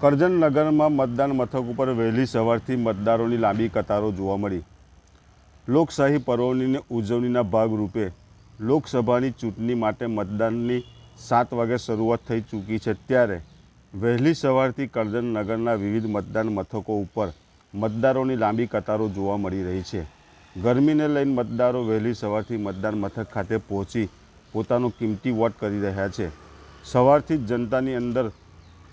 કરજણ નગરમાં મતદાન મથક ઉપર વહેલી સવારથી મતદારોની લાંબી કતારો જોવા મળી. લોકશાહી પર્વની ઉજવણીના ભાગરૂપે લોકસભાની ચૂંટણી માટે મતદાનની સાત વાગે શરૂઆત થઈ ચૂકી છે ત્યારે વહેલી સવારથી કરજણનગરના વિવિધ મતદાન મથકો ઉપર મતદારોની લાંબી કતારો જોવા મળી રહી છે. ગરમીને લઈને મતદારો વહેલી સવારથી મતદાન મથક ખાતે પહોંચી પોતાનો કિંમતી વોટ કરી રહ્યા છે. સવારથી જ જનતાની અંદર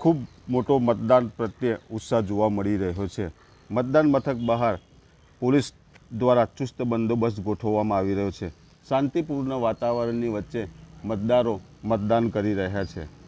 ખૂબ મોટો મતદાન પ્રત્યે ઉત્સાહ જોવા મળી રહ્યો છે. મતદાન મથક બહાર પોલીસ દ્વારા ચુસ્ત બંદોબસ્ત ગોઠવવામાં આવી રહ્યો છે. શાંતિપૂર્ણ વાતાવરણની વચ્ચે મતદારો મતદાન કરી રહ્યા છે.